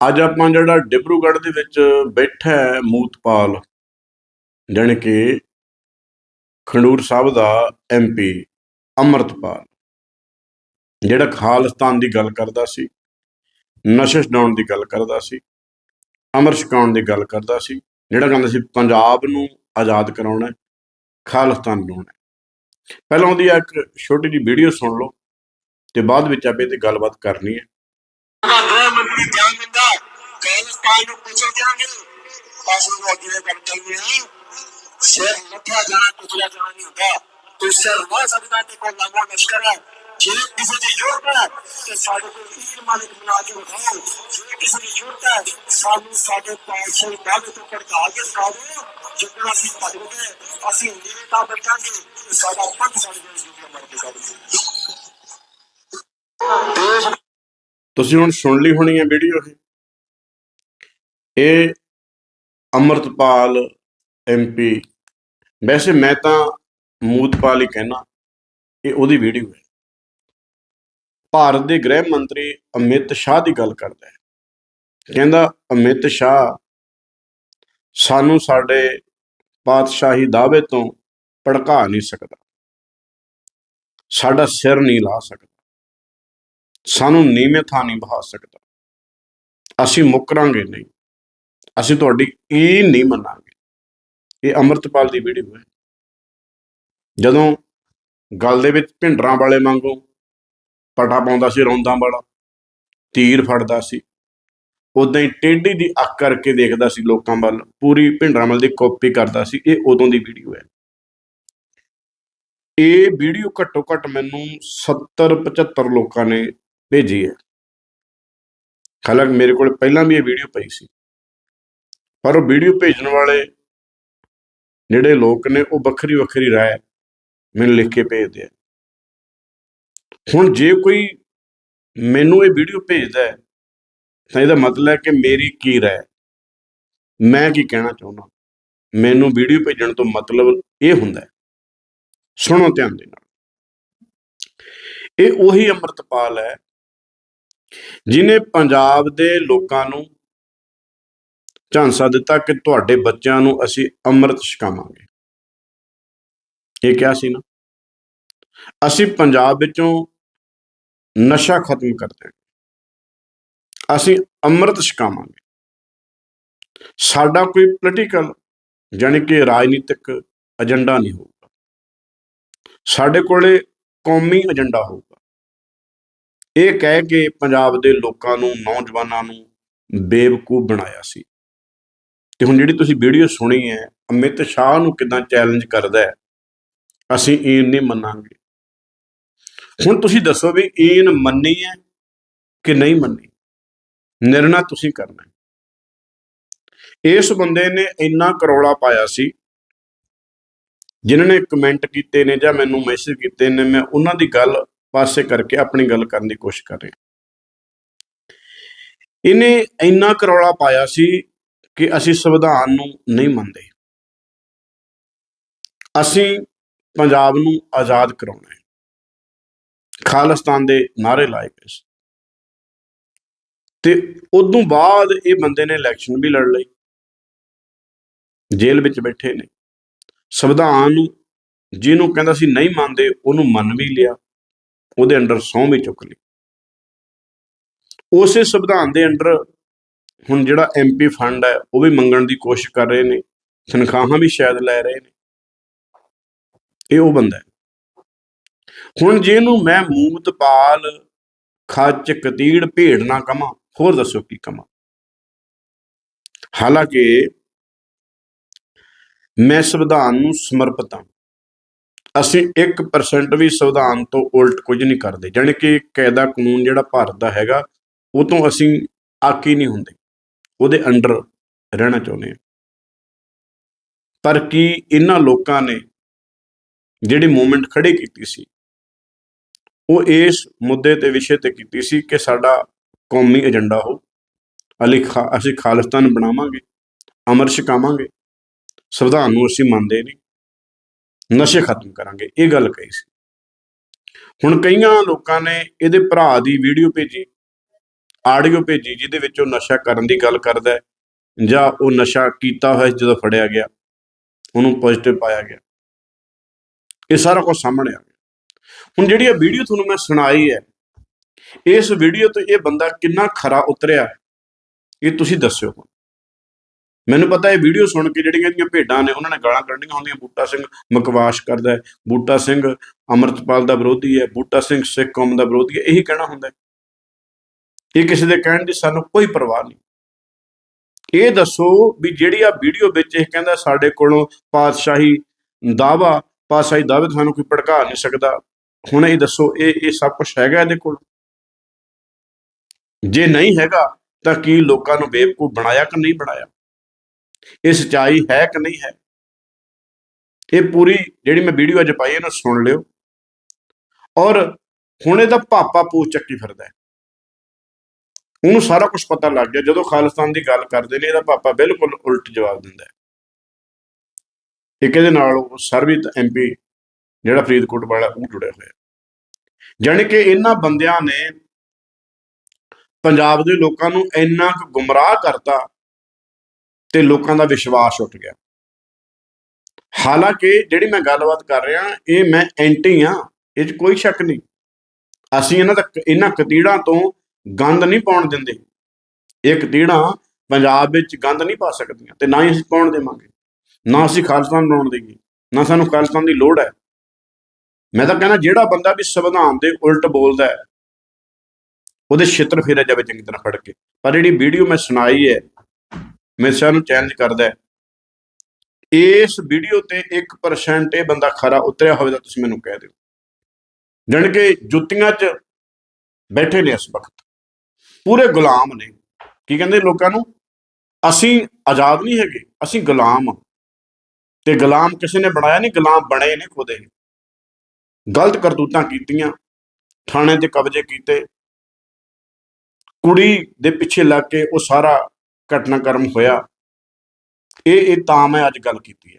ਅੱਜ ਆਪਾਂ ਜਿਹੜਾ ਡਿਬਰੂਗੜ੍ਹ ਦੇ ਵਿੱਚ ਬੈਠਾ ਹੈ ਮੂਤਪਾਲ ਜਾਣੀ ਕਿ ਖੰਡੂਰ ਸਾਹਿਬ ਦਾ ਐਮਪੀ ਅਮਰਤਪਾਲ ਜਿਹੜਾ ਖਾਲਿਸਤਾਨ ਦੀ ਗੱਲ ਕਰਦਾ ਸੀ ਨਸ਼ੇ ਛਡਾਉਣ ਦੀ ਗੱਲ ਕਰਦਾ ਸੀ ਅਮਰ ਛਕਾਉਣ ਦੀ ਗੱਲ ਕਰਦਾ ਸੀ ਜਿਹੜਾ ਕਹਿੰਦਾ ਸੀ ਪੰਜਾਬ ਨੂੰ ਆਜ਼ਾਦ ਕਰਾਉਣਾ ਹੈ, ਖਾਲਿਸਤਾਨ ਬਣਾਉਣਾ ਹੈ। ਪਹਿਲਾਂ ਉਹਦੀ ਇੱਕ ਛੋਟੀ ਜਿਹੀ ਵੀਡੀਓ ਸੁਣ ਲਓ ਤੇ ਬਾਅਦ ਵਿੱਚ ਆਪੇ ਤੇ ਗੱਲਬਾਤ ਕਰਨੀ ਹੈ ਦਾ ਮੰਤਰੀ ਧਿਆਨ ਦਿੰਦਾ ਖਾਲਿਸਤਾਨ ਨੂੰ ਕੁਚਲ ਦਿਆਂਗੇ। ਪਾਸੋਂ ਨੂੰ ਅੱਗੇ ਕਰ ਸਿਰ ਮੱਥਾ ਜਾਣਾ ਕੁਚਲਿਆ ਜਾਣਾ ਨਹੀਂ ਹੁੰਦਾ। ਤੇ ਸਿਰ ਨਾ ਸਕਦਾ ਤੇ ਕੋਈ ਲਾਗੋ ਲਸ਼ਕਰ ਹੈ। ਜੇ ਕਿਸੇ ਦੀ ਜ਼ਰੂਰਤ ਹੈ, ਤੇ ਸਾਡੇ ਕੋਲ ਈਰ ਮਾਲਿਕ ਬਣਾ ਕੇ ਜੇ ਕਿਸੇ ਦੀ ਜ਼ਰੂਰਤ ਹੈ, ਸਾਨੂੰ ਸਾਡੇ ਪਾਸੇ ਦਾਅਵੇ ਤੋਂ ਭੜਕਾ ਕੇ ਦਿਖਾ ਦਿਓ ਜਿੱਦਾਂ ਅਸੀਂ ਭਜੋਗੇ ਅਸੀਂ ਨੀਰੇ ਤਾਂ ਬਚਾਂਗੇ ਸਾਡਾ ਪੰਥ ਸਾਡੇ ਦੇਸ਼ ਦੀ ਮਰ ਕੇ ਸਾਡੇ ਦੇਸ਼ ਤੁਸੀਂ ਹੁਣ ਸੁਣ ਲਈ ਹੋਣੀ ਹੈ ਵੀਡੀਓ ਇਹ? ਇਹ ਅਮਰਤਪਾਲ ਐਮਪੀ ਵੈਸੇ ਮੈਂ ਤਾਂ ਮੂਤਪਾਲ ਹੀ ਕਹਿਣਾ ਇਹ ਉਹਦੀ ਵੀਡੀਓ ਹੈ। ਭਾਰਤ ਦੇ ਗ੍ਰਹਿ ਮੰਤਰੀ ਅਮਿਤ ਸ਼ਾਹ ਦੀ ਗੱਲ ਕਰਦਾ ਹੈ। ਕਹਿੰਦਾ, ਅਮਿਤ ਸ਼ਾਹ, ਸਾਨੂੰ ਸਾਡੇ ਪਾਤਸ਼ਾਹੀ ਦਾਅਵੇ ਤੋਂ ਭੜਕਾ ਨਹੀਂ ਸਕਦਾ। ਸਾਡਾ ਸਿਰ ਨਹੀਂ ਲਾ ਸਕਦਾ। ਸਾਨੂੰ ਨੀਵੇਂ ਥਾਂ ਨਹੀਂ ਬਹਾ ਸਕਦਾ। ਅਸੀਂ ਮੁਕਰਾਂਗੇ ਨਹੀਂ। ਅਸੀਂ ਤੁਹਾਡੀ ਇਹ ਨਹੀਂ ਮੰਨਾਂਗੇ। ਇਹ ਅਮਰਤਪਾਲ ਦੀ ਵੀਡੀਓ ਹੈ। ਜਦੋਂ ਗੱਲ ਦੇ ਵਿੱਚ ਭਿੰਡਰਾਂ ਵਾਲੇ ਵਾਂਗੂ ਪਟਾ ਪਾਉਂਦਾ ਸੀ, ਰੌਂਦਾਂ ਵਾਲਾ, ਤੀਰ ਫੜਦਾ ਸੀ, ਉਦਾਂ ਹੀ ਟੇਢੀ ਦੀ ਅੱਖ ਕਰਕੇ ਦੇਖਦਾ ਸੀ ਲੋਕਾਂ ਵੱਲ, ਪੂਰੀ ਭਿੰਡਰਾਂ ਵੱਲ ਦੀ ਕਾਪੀ ਕਰਦਾ ਸੀ, ਇਹ ਉਦੋਂ ਦੀ ਵੀਡੀਓ ਹੈ। ਇਹ ਵੀਡੀਓ ਘੱਟੋ ਘੱਟ ਮੈਨੂੰ 70 75 ਲੋਕਾਂ ਨੇ ਭੇਜੀ ਹੈ। ਹਾਲਾਂਕਿ ਮੇਰੇ ਕੋਲ ਪਹਿਲਾਂ ਵੀ ਇਹ ਵੀਡੀਓ ਪਈ ਸੀ। ਪਰ ਉਹ ਵੀਡੀਓ ਭੇਜਣ ਵਾਲੇ ਜਿਹੜੇ ਲੋਕ ਨੇ, ਉਹ ਵੱਖਰੀ ਵੱਖਰੀ ਰਾਏ ਮੈਨੂੰ ਲਿਖ ਕੇ ਭੇਜਦੇ ਆ। ਹੁਣ ਜੇ ਕੋਈ ਮੈਨੂੰ ਇਹ ਵੀਡੀਓ ਭੇਜਦਾ ਹੈ, ਤਾਂ ਇਹਦਾ ਮਤਲਬ ਹੈ ਕਿ ਮੇਰੀ ਕੀ ਰਾਏ ਮੈਂ ਕੀ ਕਹਿਣਾ ਚਾਹੁੰਦਾ? ਮੈਨੂੰ ਵੀਡੀਓ ਭੇਜਣ ਤੋਂ ਮਤਲਬ ਇਹ ਹੁੰਦਾ ਹੈ, ਸੁਣੋ ਧਿਆਨ ਦੇ ਨਾਲ। ਇਹ ਉਹੀ ਅੰਮ੍ਰਿਤਪਾਲ ਹੈ ਜਿਨੇ ਪੰਜਾਬ ਦੇ ਲੋਕਾਂ ਨੂੰ ਝਾਂਸਾ ਦਿੱਤਾ ਕਿ ਤੁਹਾਡੇ ਬੱਚਿਆਂ ਨੂੰ ਅਸੀਂ ਅੰਮ੍ਰਿਤ ਛਕਾਵਾਂਗੇ। ਇਹ ਕਿਹਾ ਸੀ ਨਾ। ਅਸੀਂ ਪੰਜਾਬ ਵਿੱਚੋਂ ਨਸ਼ਾ ਖਤਮ ਕਰ ਦਿਆਂਗੇ ਅਸੀਂ ਅੰਮ੍ਰਿਤ ਛਕਾਵਾਂਗੇ। ਸਾਡਾ ਕੋਈ ਪੋਲੀਟੀਕਲ ਜਾਣੀ ਕਿ ਰਾਜਨੀਤਿਕ ਏਜੰਡਾ ਨਹੀਂ ਹੋਊਗਾ। ਸਾਡੇ ਕੋਲੇ ਕੌਮੀ ਏਜੰਡਾ ਹੋਊਗਾ। ਇਹ ਕਹਿ ਕੇ ਪੰਜਾਬ ਦੇ ਲੋਕਾਂ ਨੂੰ, ਨੌਜਵਾਨਾਂ ਨੂੰ ਬੇਵਕੂਫ ਬਣਾਇਆ ਸੀ। ਤੇ ਹੁਣ ਜਿਹੜੀ ਤੁਸੀਂ ਵੀਡੀਓ ਸੁਣੀ ਹੈ, ਅਮਿਤ ਸ਼ਾਹ ਨੂੰ ਕਿਦਾਂ ਚੈਲੰਜ ਕਰਦਾ ਹੈ, ਅਸੀਂ ਈਨ ਨਹੀਂ ਮੰਨਾਂਗੇ। ਹੁਣ ਤੁਸੀਂ ਦੱਸੋ ਵੀ ਈਨ ਮੰਨੀ ਹੈ ਕਿ ਨਹੀਂ ਮੰਨੀ? ਨਿਰਣਾ ਤੁਸੀਂ ਕਰਨਾ ਹੈ। ਇਸ ਬੰਦੇ ਨੇ ਇੰਨਾ ਕਰੋਲਾ ਪਾਇਆ ਸੀ, ਜਿਨ੍ਹਾਂ ਨੇ ਕਮੈਂਟ ਕੀਤੇ ਨੇ ਜਾਂ ਮੈਨੂੰ ਮੈਸੇਜ ਕੀਤੇ ਨੇ, ਮੈਂ ਉਹਨਾਂ ਦੀ ਗੱਲ ਪਾਸੇ ਕਰਕੇ ਆਪਣੀ ਗੱਲ ਕਰਨ ਦੀ ਕੋਸ਼ਿਸ਼ ਕਰ ਰਿਹਾ। ਇਹਨੇ ਇੰਨਾ ਕਰੌਲਾ ਪਾਇਆ ਸੀ ਕਿ ਅਸੀਂ ਸੰਵਿਧਾਨ ਨੂੰ ਨਹੀਂ ਮੰਨਦੇ। ਅਸੀਂ ਪੰਜਾਬ ਨੂੰ ਆਜ਼ਾਦ ਕਰਾਉਣਾ ਹੈ। ਖਾਲਿਸਤਾਨ ਦੇ ਨਾਰੇ ਲਾਏ ਗਏ ਸੀ। ਤੇ ਉਦੋਂ ਬਾਅਦ ਇਹ ਬੰਦੇ ਨੇ ਇਲੈਕਸ਼ਨ ਵੀ ਲੜ ਲਈ। ਜੇਲ੍ਹ ਵਿੱਚ ਬੈਠੇ ਨੇ। ਸੰਵਿਧਾਨ ਨੂੰ ਜਿਹਨੂੰ ਕਹਿੰਦਾ ਸੀ ਨਹੀਂ ਮੰਨਦੇ, ਉਹਨੂੰ ਮੰਨ ਵੀ ਲਿਆ। ਉਹਦੇ ਅੰਡਰ ਸਹੁੰ ਵੀ ਚੁੱਕ ਲਈ ਉਸੇ ਸੰਵਿਧਾਨ ਦੇ ਅੰਡਰ ਹੁਣ ਜਿਹੜਾ ਐਮਪੀ ਫੰਡ ਹੈ, ਉਹ ਵੀ ਮੰਗਣ ਦੀ ਕੋਸ਼ਿਸ਼ ਕਰ ਰਹੇ ਨੇ, ਤਨਖਾਹਾਂ ਵੀ ਸ਼ਾਇਦ ਲੈ ਰਹੇ ਨੇ। ਇਹ ਉਹ ਬੰਦਾ ਹੈ। ਹੁਣ ਜੇ ਇਹਨੂੰ ਮੈਂ ਮੂਮਤਪਾਲ ਖੱਚ, ਕਤੀੜ ਭੇੜ ਨਾ ਕਮਾ ਹੋਰ ਦੱਸੋ ਕੀ ਕਮਾ ਹਾਲਾਂਕਿ ਮੈਂ ਸੰਵਿਧਾਨ ਨੂੰ ਸਮਰਪਿਤ ਹਾਂ। ਅਸੀਂ 1% ਵੀ ਸੰਵਿਧਾਨ ਤੋਂ ਉਲਟ ਕੁਝ ਨਹੀਂ ਕਰਦੇ। ਜਾਣੀ ਕਿ ਕਾਇਦਾ ਕਾਨੂੰਨ ਜਿਹੜਾ ਭਾਰਤ ਦਾ ਹੈਗਾ, ਉਹ ਤੋਂ ਅਸੀਂ ਆਕੀ ਨਹੀਂ ਹੁੰਦੇ। ਉਹਦੇ ਅੰਡਰ ਰਹਿਣਾ ਚਾਹੁੰਦੇ ਹਾਂ ਪਰ ਕੀ ਇਹਨਾਂ ਲੋਕਾਂ ਨੇ ਜਿਹੜੀ ਮੂਵਮੈਂਟ ਖੜੀ ਕੀਤੀ ਸੀ, ਉਹ ਇਸ ਮੁੱਦੇ ਤੇ ਵਿਸ਼ੇ ਤੇ ਕੀਤੀ ਸੀ ਕਿ ਸਾਡਾ ਕੌਮੀ ਏਜੰਡਾ ਹੋ, ਅਲੀ ਖਾ, ਅਸੀਂ ਖਾਲਿਸਤਾਨ ਬਣਾਵਾਂਗੇ, ਅਮਰ ਛਕਾਵਾਂਗੇ, ਸੰਵਿਧਾਨ ਨੂੰ ਅਸੀਂ ਮੰਨਦੇ ਨਹੀਂ, ਨਸ਼ੇ ਖਤਮ ਕਰਾਂਗੇ, ਇਹ ਗੱਲ ਕਹੀ ਸੀ। ਹੁਣ ਕਈਆਂ ਲੋਕਾਂ ਨੇ ਇਹਦੇ ਭਰਾ ਦੀ ਵੀਡੀਓ ਭੇਜੀ। ਆਡੀਓ ਭੇਜੀ ਜਿਹਦੇ ਵਿੱਚ ਉਹ ਨਸ਼ਾ ਕਰਨ ਦੀ ਗੱਲ ਕਰਦਾ ਹੈ ਜਾਂ ਉਹ ਨਸ਼ਾ ਕੀਤਾ ਹੋਇਆ ਜਦੋਂ ਫੜਿਆ ਗਿਆ, ਉਹਨੂੰ ਪੋਜ਼ਿਟਿਵ ਪਾਇਆ ਗਿਆ। ਇਹ ਸਾਰਾ ਕੁਝ ਸਾਹਮਣੇ ਆ ਗਿਆ। ਹੁਣ ਜਿਹੜੀ ਇਹ ਵੀਡੀਓ ਤੁਹਾਨੂੰ ਮੈਂ ਸੁਣਾਈ ਹੈ, ਇਸ ਵੀਡੀਓ ਤੋਂ ਇਹ ਬੰਦਾ ਕਿੰਨਾ ਖਰਾ ਉਤਰਿਆ, ਇਹ ਤੁਸੀਂ ਦੱਸਿਓ ਹੁਣ। ਮੈਨੂੰ ਪਤਾ ਇਹ ਵੀਡੀਓ ਸੁਣ ਕੇ ਜਿਹੜੀਆਂ ਇਹਦੀਆਂ ਭੇਡਾਂ ਨੇ, ਉਹਨਾਂ ਨੇ ਗਾਲਾਂ ਕੱਢੀਆਂ ਹੁੰਦੀਆਂ ਬੂਟਾ ਸਿੰਘ ਮਕਵਾਸ਼ ਕਰਦਾ ਹੈ, ਬੂਟਾ ਸਿੰਘ ਅਮਰਤਪਾਲ ਦਾ ਵਿਰੋਧੀ ਹੈ, ਬੂਟਾ ਸਿੰਘ ਸਿੱਖ ਕੌਮ ਦਾ ਵਿਰੋਧੀ ਹੈ, ਇਹੀ ਕਹਿਣਾ ਹੁੰਦਾ ਇਹ ਕਿਸੇ ਦੇ ਕਹਿਣ ਦੀ ਸਾਨੂੰ ਕੋਈ ਪਰਵਾਹ ਨਹੀਂ। ਇਹ ਦੱਸੋ ਵੀ ਜਿਹੜੀ ਆ ਵੀਡੀਓ ਵਿੱਚ ਇਹ ਕਹਿੰਦਾ ਸਾਡੇ ਕੋਲੋਂ ਪਾਤਸ਼ਾਹੀ ਦਾਵਾ, ਪਾਤਸ਼ਾਹੀ ਦਾਅਵੇ ਤੁਹਾਨੂੰ ਕੋਈ ਭੜਕਾ ਨਹੀਂ ਸਕਦਾ। ਹੁਣ ਇਹ ਦੱਸੋ, ਇਹ ਇਹ ਸਭ ਕੁਝ ਹੈਗਾ ਇਹਦੇ ਕੋਲ? ਜੇ ਨਹੀਂ ਹੈਗਾ, ਤਾਂ ਕੀ ਲੋਕਾਂ ਨੂੰ ਬੇਵਕੂਫ ਬਣਾਇਆ ਕਿ ਨਹੀਂ ਬਣਾਇਆ? ਇਹ ਸਚਾਈ ਹੈ ਕਿ ਨਹੀਂ ਹੈ? ਇਹ ਪੂਰੀ ਜਿਹੜੀ ਮੈਂ ਵੀਡੀਓ ਅੱਜ ਪਾਈ ਇਹਨੂੰ ਸੁਣ ਲਿਓ। ਔਰ ਹੁਣ ਇਹਦਾ ਪਾਪਾ ਪੂਛ ਚੱਕੀ ਫਿਰਦਾ ਹੈ। ਉਹਨੂੰ ਸਾਰਾ ਕੁਝ ਪਤਾ ਲੱਗ ਗਿਆ। ਜਦੋਂ ਖਾਲਿਸਤਾਨ ਦੀ ਗੱਲ ਕਰਦੇ ਨੇ, ਇਹਦਾ ਪਾਪਾ ਬਿਲਕੁਲ ਉਲਟ ਜਵਾਬ ਦਿੰਦਾ ਹੈ। ਇੱਕ ਇਹਦੇ ਨਾਲ ਉਹ ਸਰਬਿਤ ਐਮਪੀ ਜਿਹੜਾ ਫਰੀਦਕੋਟ ਵਾਲਾ, ਉਹ ਜੁੜਿਆ ਹੋਇਆ ਜਾਣੀ ਕਿ ਇਹਨਾਂ ਬੰਦਿਆਂ ਨੇ ਪੰਜਾਬ ਦੇ ਲੋਕਾਂ ਨੂੰ ਇੰਨਾ ਕੁ ਗੁੰਮਰਾਹ ਕਰਤਾ ਤੇ ਲੋਕਾਂ ਦਾ ਵਿਸ਼ਵਾਸ ਉੱਠ ਗਿਆ। ਹਾਲਾਂਕਿ ਜਿਹੜੀ ਮੈਂ ਗੱਲਬਾਤ ਕਰ ਰਿਹਾ, ਇਹ ਮੈਂ ਐਂਟੀ ਆ ਇਹ 'ਚ ਕੋਈ ਸ਼ੱਕ ਨਹੀਂ। ਅਸੀਂ ਇਹਨਾਂ ਦਾ ਇਹਨਾਂ ਕਤੀੜਾਂ ਤੋਂ ਗੰਦ ਨਹੀਂ ਪਾਉਣ ਦਿੰਦੇ। ਇੱਕ ਕਤੀੜਾਂ ਪੰਜਾਬ ਵਿੱਚ ਗੰਦ ਨਹੀਂ ਪਾ ਸਕਦੀਆਂ ਤੇ ਨਾ ਹੀ ਅਸੀਂ ਪਾਉਣ ਦੇਵਾਂਗੇ। ਨਾ ਅਸੀਂ ਖਾਲਿਸਤਾਨ ਬਣਾਉਣ ਦੇਈਏ, ਨਾ ਸਾਨੂੰ ਖਾਲਿਸਤਾਨ ਦੀ ਲੋੜ ਹੈ। ਮੈਂ ਤਾਂ ਕਹਿੰਦਾ ਜਿਹੜਾ ਬੰਦਾ ਵੀ ਸੰਵਿਧਾਨ ਦੇ ਉਲਟ ਬੋਲਦਾ ਹੈ, ਉਹਦੇ ਛਿੱਤਰ ਫੇਰਿਆ ਜਾਵੇ ਚੰਗੀ ਤਰ੍ਹਾਂ ਫੜ ਕੇ। ਪਰ ਜਿਹੜੀ ਵੀਡੀਓ ਮੈਂ ਸੁਣਾਈ ਹੈ ਮੈਂ ਸਾਰਿਆਂ ਨੂੰ ਚੈਲੰਜ ਕਰਦਾ ਹੈ, ਇਸ ਵੀਡੀਓ ਤੇ 1% ਇਹ ਬੰਦਾ ਖਰਾ ਉਤਰਿਆ ਹੋਵੇ ਤਾਂ ਤੁਸੀਂ ਮੈਨੂੰ ਕਹਿ ਦਿਓ। ਜਾਣੀ ਕਿ ਜੁੱਤੀਆਂ 'ਚ ਬੈਠੇ ਨੇ ਇਸ ਵਕਤ। ਪੂਰੇ ਗੁਲਾਮ ਨੇ। ਕੀ ਕਹਿੰਦੇ ਲੋਕਾਂ ਨੂੰ? ਅਸੀਂ ਆਜ਼ਾਦ ਨਹੀਂ ਹੈਗੇ, ਅਸੀਂ ਗੁਲਾਮ ਹਾਂ। ਤੇ ਗੁਲਾਮ ਕਿਸੇ ਨੇ ਬਣਾਇਆ ਨਹੀਂ, ਗੁਲਾਮ ਬਣੇ ਨੇ ਖੁਦ ਇਹ। ਗਲਤ ਕਰਤੂਤਾਂ ਕੀਤੀਆਂ, ਥਾਣੇ ਤੇ ਕਬਜ਼ੇ ਕੀਤੇ। ਕੁੜੀ ਦੇ ਪਿੱਛੇ ਲੱਗ ਕੇ ਉਹ ਸਾਰਾ ਘਟਨਾਕ੍ਰਮ ਹੋਇਆ। ਇਹ ਇਹ ਤਾਂ ਮੈਂ ਅੱਜ ਗੱਲ ਕੀਤੀ ਹੈ।